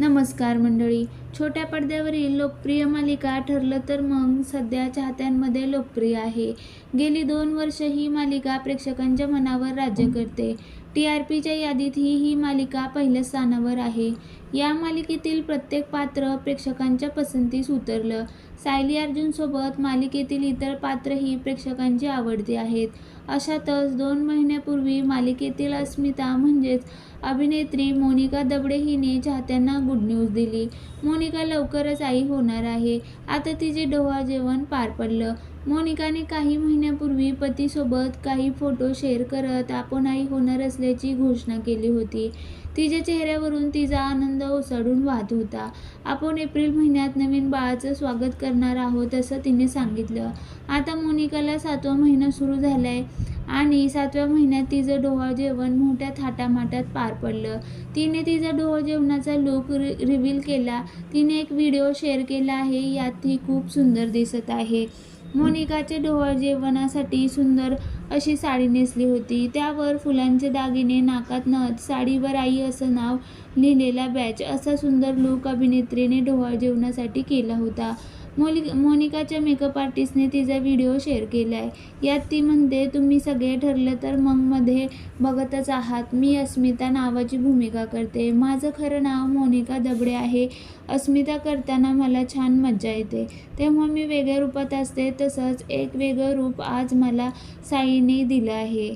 नमस्कार मंडळी. छोट्या पडद्यावरील लोकप्रिय मालिका ठरलं तर मग सध्या चाहत्यांमध्ये लोकप्रिय आहे. गेली दोन वर्ष ही मालिका प्रेक्षकांच्या मनावर राज्य करते. टी आर पीच्या यादीत ही ही मालिका पहिल्या स्थानावर आहे. या मालिकेतील प्रत्येक पात्र प्रेक्षकांच्या पसंतीस उतरलं. सायली अर्जुनसोबत मालिकेतील इतर पात्रही प्रेक्षकांची आवडती आहेत. अशातच दोन महिन्यापूर्वी मालिकेतील अस्मिता म्हणजेच अभिनेत्री मोनिका दबडे हिने चाहत्यांना गुड न्यूज दिली. मोनिका लवकरच आई होणार आहे. आता तिचे डोहा जेवण पार पडलं. मोनिकाने काही महिन्यापूर्वी पतीसोबत काही फोटो शेअर करत आपण आई होणार असल्याची घोषणा केली होती. तिच्या चेहऱ्यावरून तिचा आनंद ओसाडून वाहत होता. आपण एप्रिल महिन्यात नवीन बाळाचं स्वागत करणार आहोत असं तिने सांगितलं. आता मोनिकाला सातवा महिना सुरू झालाय आणि सातव्या महिन्यात तिचं डोहाळ जेवण मोठ्या थाटामाटात पार पडलं. तिने तिचा डोहाळ जेवणाचा लुक रि रिव्हील केला. तिने एक व्हिडिओ शेअर केला आहे. यात ती खूप सुंदर दिसत आहे. मोनिकाचे डोहाळ जेवणासाठी सुंदर अशी साडी नेसली होती. त्यावर फुलांचे दागिने नाकात नथ साडीवर आई असं नाव लिहिलेला बॅच असा सुंदर लुक अभिनेत्रीने डोहाळ जेवणासाठी केला होता. मोली मोनिकाच्या मेकअप आर्टिस्टने तिचा व्हिडिओ शेअर केला आहे यात ती म्हणते तुम्ही सगळे ठरलं तर मग मध्ये बघतच आहात. मी अस्मिता नावाची भूमिका करते. माझं खरं नाव मोनिका दबडे आहे. अस्मिता करताना मला छान मज्जा येते. तेव्हा मी वेगळ्या रूपात असते. तसंच एक वेगळं रूप आज मला साई आईने दिलं आहे.